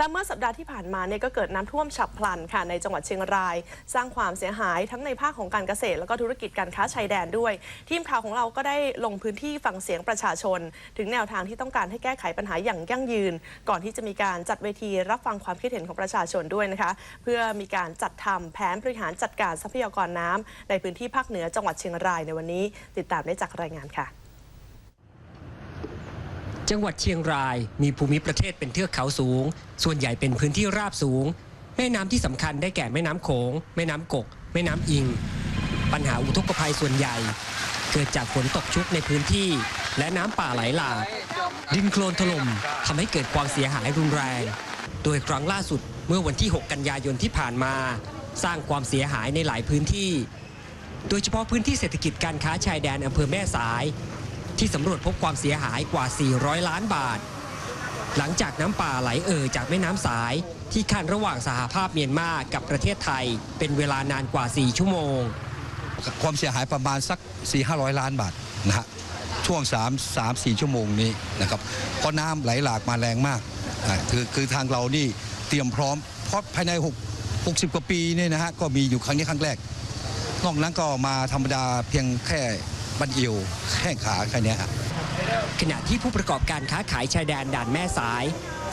และเมื่อสัปดาห์ที่ผ่านมาเนี่ยก็เกิดน้ำท่วมฉับพลันค่ะในจังหวัดเชียงราย สร้างความเสียหายทั้งในภาคของการเกษตร แล้วก็ธุรกิจการค้าชายแดนด้วย ทีมข่าวของเราก็ได้ลงพื้นที่ฟังเสียงประชาชน ถึงแนวทางที่ต้องการให้แก้ไขปัญหาอย่างยั่งยืน ก่อนที่จะมีการจัดเวทีรับฟังความคิดเห็นของประชาชนด้วยนะคะเพื่อมีการจัดทำแผนบริหารจัดการทรัพยากรน้ำในพื้นที่ภาคเหนือจังหวัดเชียงรายในวันนี้ ติดตามได้จากรายงานค่ะ จังหวัดเชียงรายมีภูมิประเทศเป็นเทือกเขาสูง ส่วนใหญ่เป็นพื้นที่ราบสูง แม่น้ำที่สำคัญได้แก่แม่น้ำโขง แม่น้ำกก แม่น้ำอิง ปัญหาอุทกภัยส่วนใหญ่ เกิดจากฝนตกชุกในพื้นที่ และน้ำป่าไหลหลากดินโคลนถล่มทำให้เกิดความเสียหายรุนแรง โดยครั้งล่าสุดเมื่อวันที่ 6 กันยายนที่ผ่านมา สร้างความเสียหายในหลายพื้นที่ โดยเฉพาะพื้นที่เศรษฐกิจการค้าชายแดนอำเภอแม่สาย ที่สำรวจพบความเสียหายกว่า 400 ล้านบาท หลังจากน้ำป่าไหลเอ่อจากแม่น้ำสาย ที่ขั้นระหว่างสหภาพเมียนมากับประเทศไทย เป็นเวลานานกว่า 4 ชั่วโมง ความเสียหายประมาณสัก 4 5 0 0 ล้านบาทนะฮะช่วง 3 3 4 ชั่วโมงนี้นะครับเพราะน้ำไหลหลากมาแรงมากคือคือทางเรานี่เตรียมพร้อมเพราะภายใน 6 60 กว่าปีเนี่ยนะฮะก็มีอยู่ครั้งนี้ครั้งแรก นอกนั้นก็มาธรรมดาเพียงแค่ บันเอวแข้งขาแค่เนี้ยฮะขณะที่ผู้ประกอบการค้าขายชายแดนด่านแม่สาย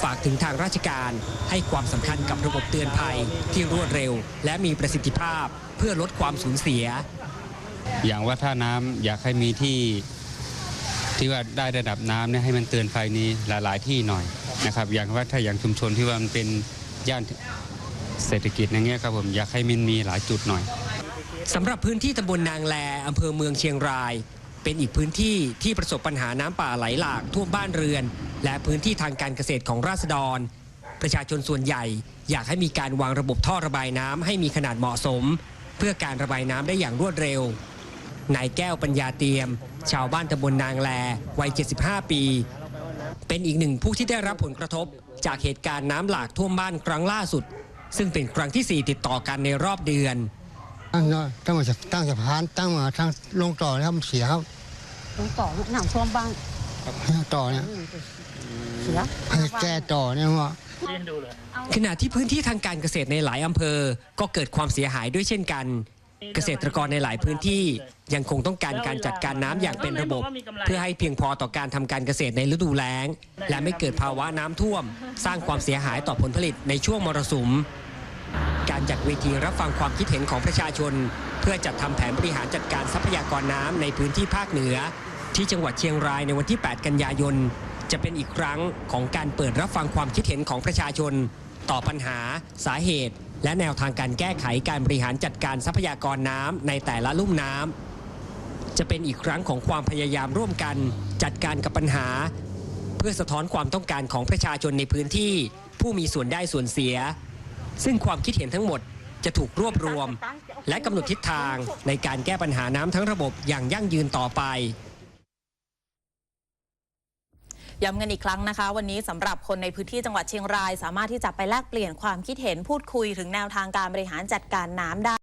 ฝากถึงทางราชการให้ความสำคัญกับระบบเตือนภัยที่รวดเร็ว และมีประสิทธิภาพเพื่อลดความสูญเสีย อย่างว่าท่าน้ำอยากให้มีที่ที่ว่าได้ระดับน้ำเนี่ยให้มันเตือนไฟนี้หลายๆที่หน่อยนะครับ อย่างว่าถ้าอย่างชุมชนที่ว่ามันเป็นย่านเศรษฐกิจอย่างเงี้ยครับผมอยากให้มันมีหลายจุดหน่อย สำหรับพื้นที่ตำบลนางแลอำเภอเมืองเชียงราย เป็นอีกพื้นที่ที่ประสบปัญหาน้ำป่าไหลหลากท่วมบ้านเรือน และพื้นที่ทางการเกษตรของราษฎร ประชาชนส่วนใหญ่อยากให้มีการวางระบบท่อระบายน้ำให้มีขนาดเหมาะสม เพื่อการระบายน้ำได้อย่างรวดเร็วนายแก้วปัญญาเตียม ชาวบ้านตำบลนางแลวัย 75 ปี เป็นอีกหนึ่งผู้ที่ได้รับผลกระทบ จากเหตุการณ์น้ำหลากท่วมบ้านครั้งล่าสุด ซึ่งเป็นครั้งที่สี่ติดต่อกันในรอบเดือน ตั้งเนาะตั้งมาจากตั้งสะพานตั้งมาทางลงต่อนะครับมันเสียครับตรงต่อหนังท่วมบ้างต่อเนี่ยเสียให้แก้ต่อเนี่ยว่าขณะที่พื้นที่ทางการเกษตรในหลายอำเภอ ก็เกิดความเสียหายด้วยเช่นกัน เกษตรกรในหลายพื้นที่ยังคงต้องการการจัดการน้ำอย่างเป็นระบบ เพื่อให้เพียงพอต่อการทำการเกษตรในฤดูแล้ง และไม่เกิดภาวะน้ำท่วม สร้างความเสียหายต่อผลผลิตในช่วงมรสุม การจัดเวทีรับฟังความคิดเห็นของประชาชน เพื่อจัดทำแผนบริหารจัดการทรัพยากรน้ำในพื้นที่ภาคเหนือ ที่จังหวัดเชียงรายในวันที่ 8 กันยายน จะเป็นอีกครั้งของการเปิดรับฟังความคิดเห็นของประชาชน ต่อปัญหา สาเหตุ และแนวทางการแก้ไขการบริหารจัดการทรัพยากรน้ำในแต่ละลุ่มน้ำจะเป็นอีกครั้งของความพยายามร่วมกัน จัดการกับปัญหา เพื่อสะท้อนความต้องการของประชาชนในพื้นที่ ผู้มีส่วนได้ส่วนเสีย ซึ่งความคิดเห็นทั้งหมดจะถูกรวบรวม และกำหนดทิศทางในการแก้ปัญหาน้ำทั้งระบบอย่างยั่งยืนต่อไปย้ำกันอีกครั้งนะคะ วันนี้สำหรับคนในพื้นที่จังหวัดเชียงราย สามารถที่จะไปแลกเปลี่ยนความคิดเห็นพูดคุยถึงแนวทางการบริหารจัดการน้ำได้